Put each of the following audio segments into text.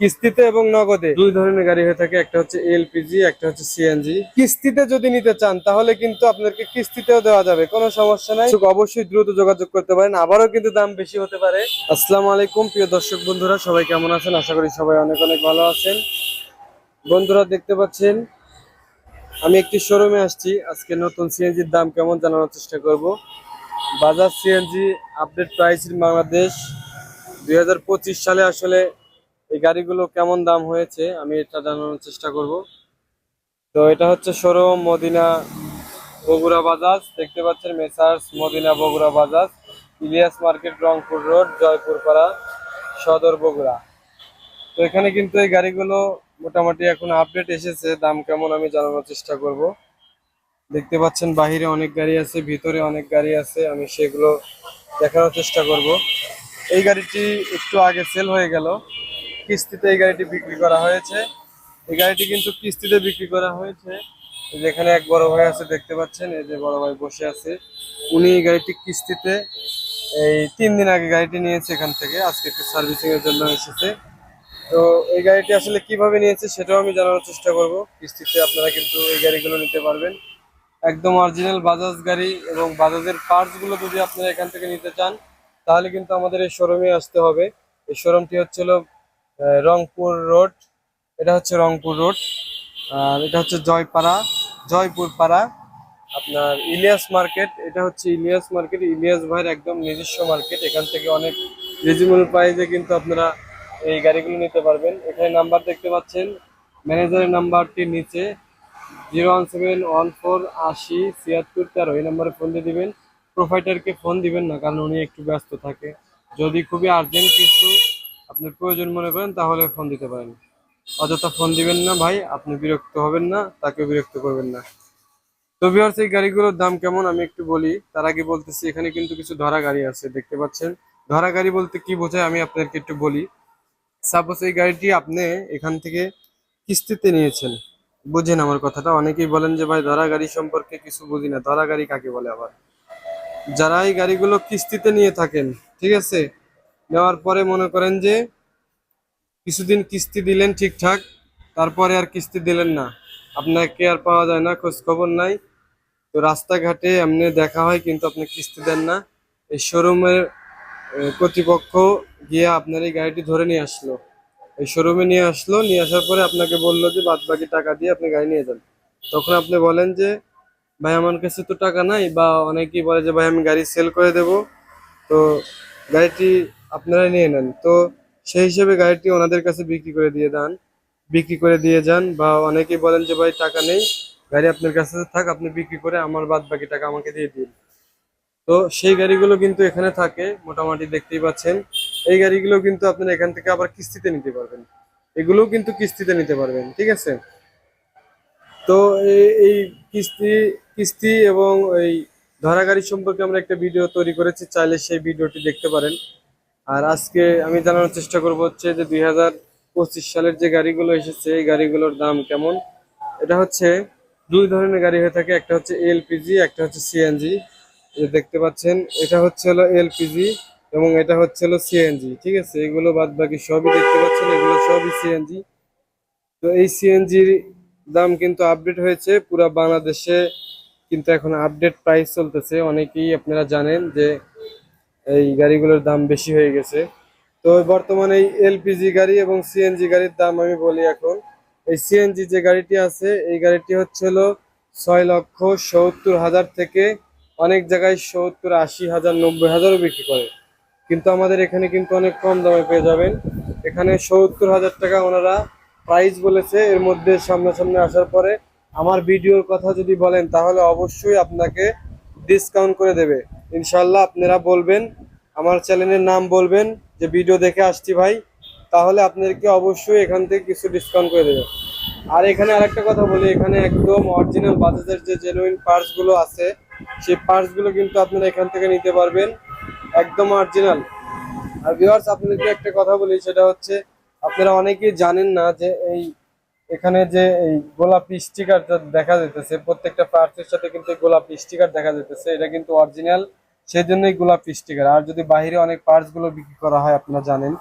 কিস্তিতে এবং নগদে? দুই ধরনের গাড়ি হয়ে থাকে একটা হচ্ছে এলপিজি একটা হচ্ছে সিএনজি। কিস্তিতে যদি নিতে চান তাহলে কিন্তু আপনাকে কিস্তিতেও দেওয়া যাবে কোনো সমস্যা নাই। অবশ্যই দ্রুত যোগাযোগ করতে পারেন আবারও কিন্তু দাম বেশি হতে পারে। আসসালামু আলাইকুম প্রিয় দর্শক বন্ধুরা সবাই কেমন আছেন? আশা করি সবাই অনেক অনেক ভালো আছেন। বন্ধুরা দেখতে পাচ্ছেন আমি একটি শোরুমে আসছি। আজকে নতুন সিএনজির দাম কেমন জানানোর চেষ্টা করব। Bajaj CNG update price in Bangladesh দুই হাজার পঁচিশ সালে আসলে এই গাড়িগুলো কেমন দাম হয়েছে আমি এটা জানানোর চেষ্টা করব। তো এটা হচ্ছে শোরুম মদিনা বগুড়া বাজাজ। দেখতে পাচ্ছেন messrs Madina Bogura Bajaj. Ilias market, Rangpur road, Joypurpara, সদর বগুড়া। তো এখানে কিন্তু এই গাড়িগুলো মোটামুটি এখন আপডেট এসেছে, দাম কেমন আমি জানানোর চেষ্টা করব। দেখতে পাচ্ছেন বাহিরে অনেক গাড়ি আছে, ভিতরে অনেক গাড়ি আছে, আমি সেগুলো দেখানোর চেষ্টা করব। এই গাড়িটি একটু আগে সেল হয়ে গেল। কিস্তিতে এই গাড়িটি বিক্রি করা হয়েছে। এই গাড়িটি কিন্তু কিস্তিতে বিক্রি করা হয়েছে। যেখানে এক বড় ভাই আছে, দেখতে পাচ্ছেন? এই যে বড় ভাই বসে আছে। উনি এই গাড়িটি কিস্তিতে এই তিন দিন আগে গাড়িটি নিয়েছে এখান থেকে। আজকে একটু সার্ভিসিং এর জন্য এসেছে। তো এই গাড়িটি আসলে কীভাবে নিয়েছে সেটাও আমি জানানোর চেষ্টা করব। কিস্তিতে আপনারা কিন্তু এই গাড়িগুলো নিতে পারবেন। একদম অরিজিনাল বাজাজ গাড়ি এবং বাজাজের পার্টসগুলো যদি আপনারা এখান থেকে নিতে চান, তাহলে কিন্তু আমাদের এই শোরুমে আসতে হবে। এই শোরুমটি হচ্ছিল রংপুর রোড। এটা হচ্ছে রংপুর রোড। আর এটা হচ্ছে জয়পাড়া, জয়পুর পাড়া। আপনার ইলিয়াস মার্কেট, এটা হচ্ছে ইলিয়াস মার্কেট। ইলিয়াস ভাইয়ের একদম নিজস্ব মার্কেট। এখান থেকে অনেক রিজনেবল প্রাইসে কিন্তু আপনারা এই গাড়িগুলো নিতে পারবেন। এখানে নাম্বার দেখতে পাচ্ছেন। ম্যানেজারের নাম্বারটির নিচে। Zero one seven one four আশি ছিয়াত্তর তেরো। এই নাম্বারে ফোন দিয়ে দিবেন। প্রোভাইডারকে ফোন দিবেন না, কারণ উনি একটু ব্যস্ত থাকে। যদি খুবই আর্জেন্ট কিছু আপনার প্রয়োজন মনে করেন, তাহলে ফোন দিতে পারেন। অযথা ফোন দিবেন না ভাই, আপনি বিরক্ত হবেন না, তাকে বিরক্ত করবেন না। তো ভিউয়ার্স এই গাড়িগুলোর দাম কেমন আমি একটু বলি। তার আগে বলতেছি, এখানে কিন্তু কিছু ধরা গাড়ি আছে, দেখতে পাচ্ছেন। ধরা গাড়ি বলতে কি বোঝায় আমি আপনাদেরকে একটু বলি। সাপোজ এই গাড়িটি আপনি এখান থেকে কিস্তিতে নিয়েছেন। বুঝেন আমার কথাটা, অনেকেই বলেন যে ভাই, ধরা গাড়ি সম্পর্কে কিছু বুঝি না, ধরা গাড়ি কাকে বলে আবার? যারা এই গাড়িগুলো কিস্তিতে নিয়ে থাকেন, ঠিক আছে? নেওয়ার পরে মনে করেন যে কিছুদিন কিস্তি দিলেন ঠিকঠাক, তারপরে আর কিস্তি দিলেন না। আপনাকে আর পাওয়া যায় না খোঁজ খবর নাই। তো রাস্তাঘাটে এমনি দেখা হয়, কিন্তু আপনি কিস্তি দেন না। এই শোরুমের কর্তৃপক্ষ গিয়ে আপনার এই গাড়িটি ধরে নিয়ে আসলো। এই শোরুমে নিয়ে আসলো, নিয়ে আসার পরে আপনাকে বলল যে বাদ বাকি টাকা দিয়ে আপনি গাড়ি নিয়ে যান। তখন আপনি বলেন যে, ভাই, আমার কাছে তো টাকা নাই। বা অনেকেই বলে যে, ভাই, আমি গাড়ি সেল করে দেব। তো গাড়িটি আপনারা নিয়ে নেন। তো সেই হিসেবে গাড়িটি ওনাদের কাছে বিক্রি করে দিয়ে দেন বিক্রি করে দিয়ে যান বা অনেকেই বলেন যে, ভাই, টাকা নেই। গাড়ি আপনার কাছে থাক, আপনি বিক্রি করে আমার বাদ বাকি টাকা আমাকে দিয়ে দিন। তো সেই গাড়িগুলো কিন্তু এখানে থাকে, মোটামুটি দেখতেই পাচ্ছেন। এই গাড়িগুলো কিন্তু আপনারা এখান থেকে আবার কিস্তিতে নিতে পারবেন। এগুলোও কিন্তু কিস্তিতে নিতে পারবেন, ঠিক আছে? তো এই কিস্তি কিস্তি এবং এই ধরা গাড়ি সম্পর্কে আমরা একটা ভিডিও তৈরি করেছি, চাইলে সেই ভিডিওটি দেখতে পারেন। আর আজকে আমি জানানোর চেষ্টা করব হচ্ছে যে দুই হাজার পঁচিশ সালের যে গাড়িগুলো এসেছে, এই গাড়িগুলোর দাম কেমন? এটা হচ্ছে দুই ধরনের গাড়ি হয়ে থাকে, একটা হচ্ছে এলপিজি একটা হচ্ছে সিএনজি দেখতে পাচ্ছেন, এটা হচ্ছে হলো এলপিজি এবং এটা হচ্ছে হলো সিএনজি ঠিক আছে? এগুলো বাদ বাকি সবই দেখতে পাচ্ছেন, এগুলো সবই সিএনজি তো এই সিএনজির দাম কিন্তু আপডেট হয়েছে, পুরো বাংলাদেশে কিন্তু এখন আপডেট প্রাইস চলতেছে। অনেকেই আপনারা জানেন যে এই গাড়িগুলোর দাম বেশি হয়ে গেছে। তো বর্তমানে এই এলপিজি গাড়ি এবং সিএনজি গাড়ির দাম আমি বলি এখন। এই সিএনজি যে গাড়িটি আছে, এই গাড়িটি হচ্ছে হলো ছয় লক্ষ সত্তর হাজার থেকে অনেক জায়গায় সত্তর, আশি হাজার, নব্বই হাজারও বিক্রি করে। কিন্তু আমাদের এখানে কিন্তু অনেক কম দামে পেয়ে যাবেন। এখানে সত্তর হাজার টাকা ওনারা প্রাইস বলেছে। এর মধ্যে সামনাসামনি আসার পরে আমার ভিডিওর কথা যদি বলেন, তাহলে অবশ্যই আপনাকে ডিসকাউন্ট করে দেবে। ইনশাল্লাহ আপনারা বলবেন আমার চ্যানেলের নাম বলবেন, যে ভিডিও দেখে আসছি ভাই, তাহলে আপনাদেরকে অবশ্যই এখান থেকে কিছু ডিসকাউন্ট করে দেবে আর এখানে আরেকটা কথা বলি, এখানে একদম অরিজিনাল বাজাজের যে জেনুইন পার্টসগুলো আছে, সেই পার্টসগুলো কিন্তু আপনারা এখান থেকে নিতে পারবেন, একদম অরিজিনাল আর ভিউয়ার্স আপনাদেরকে একটা কথা বলি, সেটা হচ্ছে, আপনারা অনেকেই জানেন না যে এই, এখানে যে এই গোলাপি স্টিকার দেখা যেতেছে প্রত্যেকটা পার্টসের সাথে কিন্তু গোলাপি স্টিকার দেখা যেতেছে এটা কিন্তু অরিজিনাল সেই জন্যই গোলাপি স্টিকার। আর যদি বাইরে অনেক পার্টসগুলো বিক্রি করা হয়, আপনারা জানেন,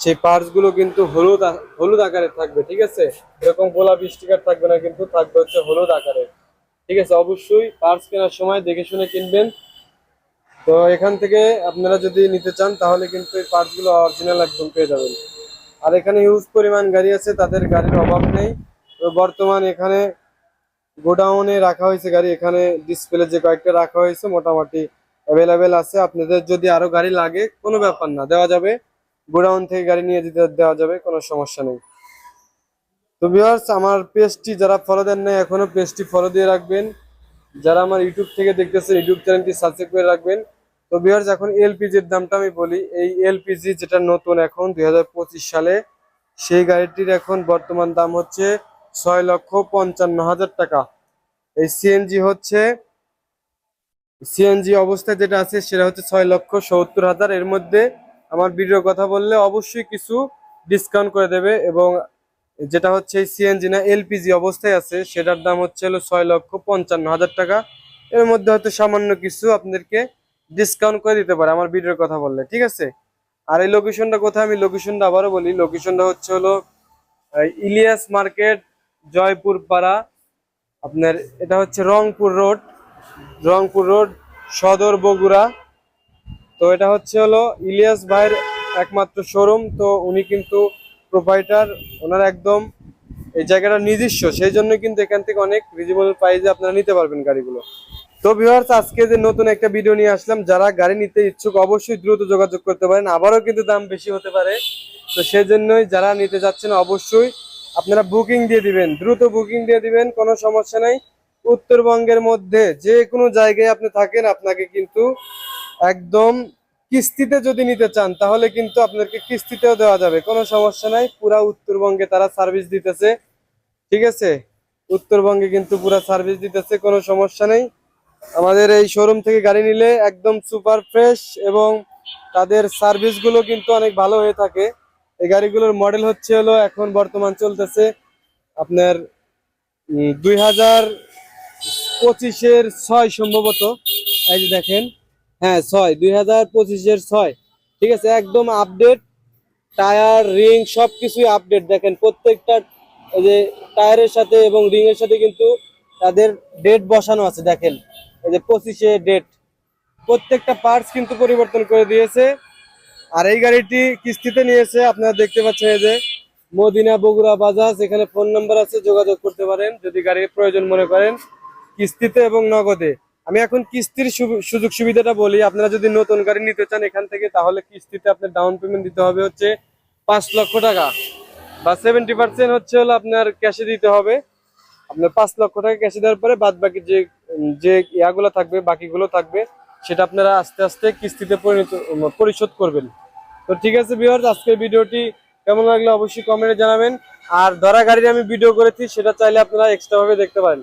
সেই পার্টসগুলো কিন্তু হলুদ হলুদ আকারে থাকবে, ঠিক আছে? এরকম গোলাপি স্টিকার থাকবে না, কিন্তু থাকবে হচ্ছে হলুদ আকারে। ঠিক আছে? অবশ্যই পার্টস কেনার সময় দেখে শুনে কিনবেন। তো এখান থেকে আপনারা যদি নিতে চান, তাহলে কিন্তু এই পার্টসগুলো অরিজিনাল একদম পেয়ে যাবেন। আর এখানে হিউজ পরিমাণ গাড়ি আছে, তাদের গাড়ির অভাব নেই। তো বর্তমান এখানে গোডাউনে রাখা হয়েছে গাড়ি, এখানে ডিসপ্লে যে কয়েকটা রাখা হয়েছে, মোটামুটি অ্যাভেলেবেল আছে, আপনাদের যদি আরও গাড়ি লাগে, কোনো ব্যাপার না, দেওয়া যাবে। গোডাউন থেকে গাড়ি নিয়ে যেতে দেওয়া যাবে, কোনো সমস্যা নেই। তো ভিউয়ার্স আমার পেজটি যারা ফলো দেন নাই, এখনও পেজটি ফলো দিয়ে রাখবেন। যারা আমার ইউটিউব থেকে দেখতেছেন ইউটিউব চ্যানেলটি সাবস্ক্রাইব করে রাখবেন। তো ভিউয়ার্স এখন এলপিজির দামটা আমি বলি। এই এলপিজি যেটা নতুন এখন, দুই হাজার পঁচিশ সালে, সেই গাড়িটির এখন বর্তমান দাম হচ্ছে ছয় লক্ষ পঞ্চান্ন হাজার টাকা। এই সিএনজি হচ্ছে সিএনজি অবস্থায় যেটা আছে সেটা হচ্ছে ছয় লক্ষ সত্তর হাজার। এর মধ্যে আমার ভিডিও কথা বললে অবশ্যই কিছু ডিসকাউন্ট করে দেবে এবং যেটা হচ্ছে সিএনজি না, এলপিজি অবস্থায় আছে, সেটার দাম হচ্ছে হলো ছয় লক্ষ পঞ্চান্ন হাজার টাকা। এর মধ্যে হয়তো সামান্য কিছু আপনাদেরকে ডিসকাউন্ট করে দিতে পারে আমার ভিডিওর কথা বললে, ঠিক আছে? আর এই লোকেশনটা কোথায়? আমি লোকেশনটা আবারও বলি লোকেশনটা হচ্ছে হলো ইলিয়াস মার্কেট জয়পুর পাড়া আপনার এটা হচ্ছে রংপুর রোড রংপুর রোড, সদর বগুড়া। তো এটা হচ্ছে হলো ইলিয়াস ভাইয়ের একমাত্র শোরুম। তো উনি কিন্তু প্রোভাইডার ওনার একদম এই জায়গাটা নিজস্ব। সেই জন্য কিন্তু এখান থেকে অনেক রিজনেবল প্রাইসে আপনারা নিতে পারবেন গাড়িগুলো। তো ভিউয়ার্স আজকে যে নতুন একটা ভিডিও নিয়ে আসলাম, যারা গাড়ি নিতে ইচ্ছুক অবশ্যই দ্রুত যোগাযোগ করতে পারেন। আবারও কিন্তু দাম বেশি হতে পারে। তো সেজন্যই যারা নিতে যাচ্ছেন অবশ্যই আপনারা বুকিং দিয়ে দিবেন। দ্রুত বুকিং দিয়ে দিবেন, কোনো সমস্যা নাই। উত্তরবঙ্গের মধ্যে যে কোনো জায়গায় আপনি থাকেন, আপনাকে কিন্তু একদম কিস্তিতে যদি নিতে চান, তাহলে কিন্তু আপনাকে কিস্তিতেও দেওয়া যাবে। কোনো সমস্যা নাই, পুরা উত্তরবঙ্গে তারা সার্ভিস দিতেছে। ঠিক আছে? উত্তরবঙ্গে কিন্তু পুরা সার্ভিস দিতেছে, কোনো সমস্যা নেই। আমাদের এই শোরুম থেকে গাড়ি নিলে একদম সুপার ফ্রেশ এবং তাদের সার্ভিসগুলো কিন্তু অনেক ভালো হয়ে থাকে। এই গাড়িগুলোর মডেল হচ্ছে হলো, এখন বর্তমান চলতেছে আপনার দুই হাজার পঁচিশের ছয় সম্ভবত। এই যে দেখেন হ্যাঁ ছয় দুই হাজার পঁচিশের ছয়। ঠিক আছে, একদম আপডেট টায়ার, রিং সব কিছুই আপডেট দেখেন, প্রত্যেকটা যে টায়ারের সাথে এবং রিং এর সাথে কিন্তু তাদের ডেট বসানো আছে, দেখেন। এই যে পঁচিশে ডেট প্রত্যেকটা পার্টস কিন্তু পরিবর্তন করে দিয়েছে। আর এই গাড়িটি কিস্তিতে নিয়েছে, আপনারা দেখতে পাচ্ছেন এই যে মদিনা বগুড়া বাজাজ। এখানে ফোন নাম্বার আছে, যোগাযোগ করতে পারেন। যদি গাড়ির প্রয়োজন মনে করেন কিস্তিতে এবং নগদে। আমি এখন কিস্তির সুযোগ সুবিধাটা বলি, আপনারা যদি নতুন গাড়ি নিতে চান এখান থেকে, তাহলে কিস্তিতে আপনার ডাউন পেমেন্ট দিতে হবে হচ্ছে পাঁচ লক্ষ টাকা। বা সেভেন্টি পার্সেন্ট হচ্ছে হলো আপনার ক্যাশে দিতে হবে। আপনার পাঁচ লক্ষ টাকা ক্যাশে দেওয়ার পরে বাদ বাকি যে যে ইয়াগুলো থাকবে, বাকিগুলো থাকবে, সেটা আপনারা আস্তে আস্তে কিস্তিতে পরিণত পরিশোধ করবেন। তো ঠিক আছে বিহার আজকের ভিডিওটি কেমন লাগল অবশ্যই কমেন্টে জানাবেন। আর ধরা গাড়ির আমি ভিডিও করেছি, সেটা চাইলে আপনারা এক্সট্রাভাবে দেখতে পারেন।